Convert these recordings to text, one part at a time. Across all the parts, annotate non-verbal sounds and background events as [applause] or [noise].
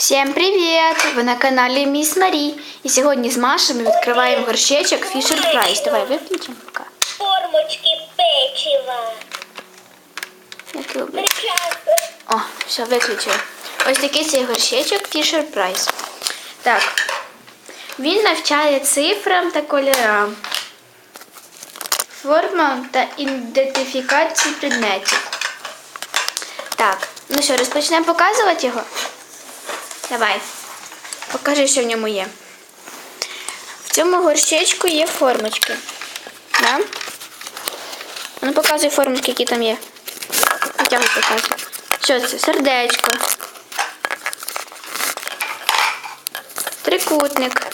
Всім привіт! Ви на каналі Міс Марі. І сьогодні з Машею ми відкриваємо горщечок Fisher Price. Давай виключимо поки. Формочки печива. Як. О, все, виключили. Ось такий цей горщечок Fisher Price. Так. Він навчає цифрам та кольорам, формам та ідентифікації предметів. Так, ну що, розпочнемо показувати його? Давай. Покажи, що в ньому є. В цьому горщечку є формочки. Да? Ну, показуй формочки, які там є. Витягуй, показуй. Що це? Сердечко. Трикутник.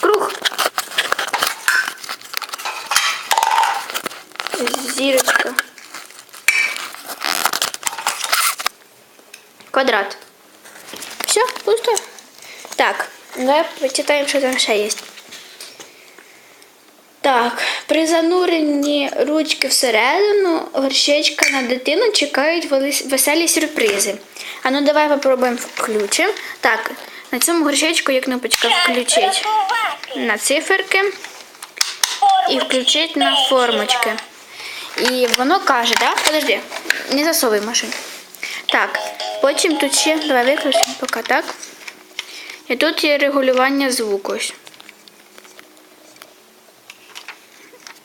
Круг. Зірочка. Квадрат. Все, пусто. Так, давай почитаємо, що там ще є. Так, при зануренні ручки всередину горщечка на дитину чекають веселі сюрпризи. А ну давай попробуємо включимо. Так, на цьому горщечку є кнопочка включить на циферки і включить на формочки. І воно каже, да? Подожди, не засовуй машину. Так, потім тут ще, давай виключимо поки так. І тут є регулювання звуку. ось.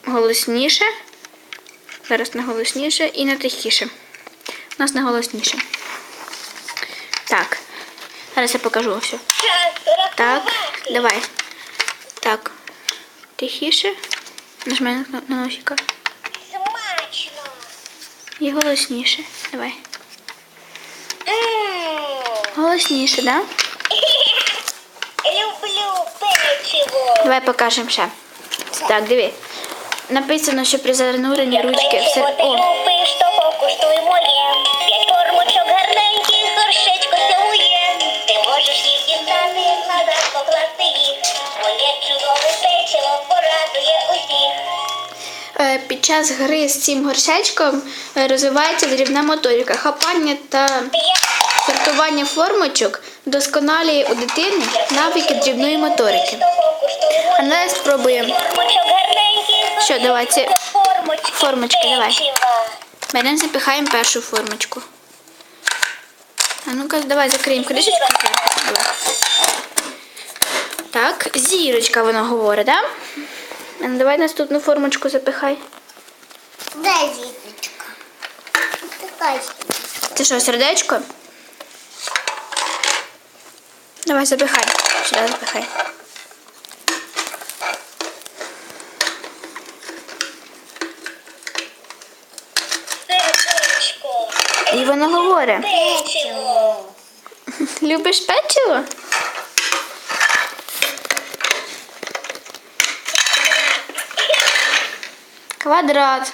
Голосніше. Зараз на голосніше і на тихіше. У нас на голосніше. Так. Зараз я покажу все. Так, давай. Так. Тихіше. Нажми на, носика. Смачно. І голосніше. Давай. Голосніше, да? Люблю печиво. Давай покажемо ще. Так, диви. Написано, що при зануренні ручки все. О, е, під час гри з цим горшечком е, розвивається дрібна моторика, хапання та сортування формочок досконалює у дитини навики дрібної моторики. А зараз спробуємо. Що, давай, ці формочки, давай. Беремо, запихаємо першу формочку. А ну-ка, давай закриємо кришечку. Давай. Так, зірочка вона говорить, так? Да? А ну, давай наступну формочку запихай. Дай зіточка. Така Це що, сердечко? Давай запихай. Сюди запихай. І вона говорить. Печиво. [laughs] Любиш печиво? Квадрат.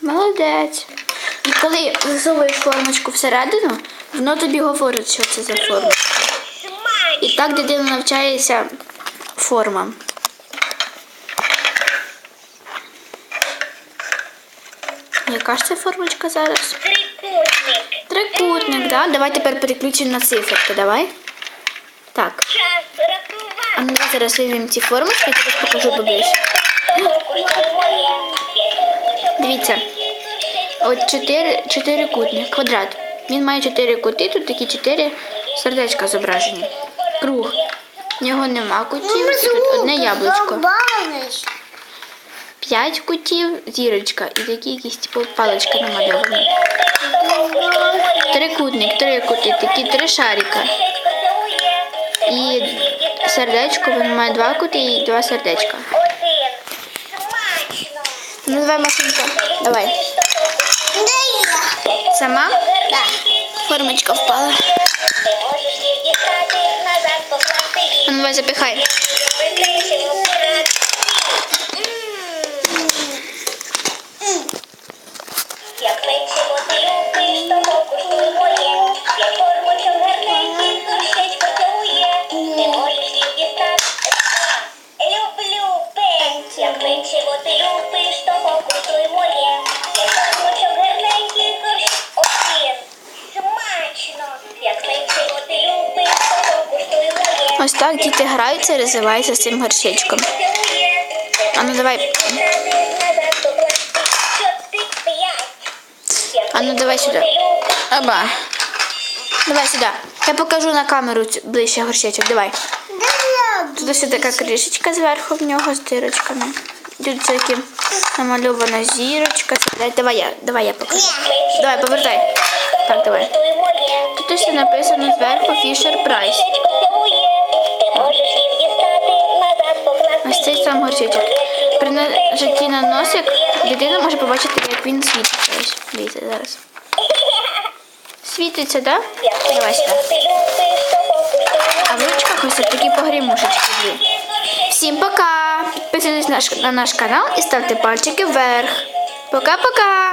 Молодець. І коли засовуєш формочку всередину, воно тобі говорить, що це за форма. І так дитина навчається формам. Яка ж це формочка зараз? Трикутник. Трикутник, да? Давай тепер переключимо на циферки, давай. Так. А ну давай зараз візьмемо ці формочки, я тобі покажу поближче. Дивіться, от чотири, чотири квадрат. Він має чотири кути, тут такі чотири сердечка зображені. Круг. В нього нема кутів, і тут одне яблучко. П'ять кутів, зірочка і такі якісь типу паличка намальовані. Трикутник, три кути, такі три шарика. І сердечко, він має два кути і два сердечка. Ну давай, Машенька, давай. Сама? Так. Формочка впала. Покласти їх. А ну давай запихай. Печиво порадує. Ось так діти граються і розвиваються з цим горщичком. А ну давай. А ну давай сюди. Оба. Давай сюди. Я покажу на камеру ближче горщичок. Давай. Тут ось така кришечка зверху в нього з дирочками. Тут такі намальована зірочка. Давай, я, давай я покажу. Давай, повертай. Так, давай. Тут ось написано зверху Fisher Price. Ось цей сам горщичок. При нажатті на носик дитина може побачити, як він світиться. Ось, дивіться зараз. Світиться, так? Да? Давай сюди. А в ручках ось такі погрімушечки дві. Всім пока! Підписуйтесь на наш, на наш канал і ставте пальчики вверх. Пока-пока!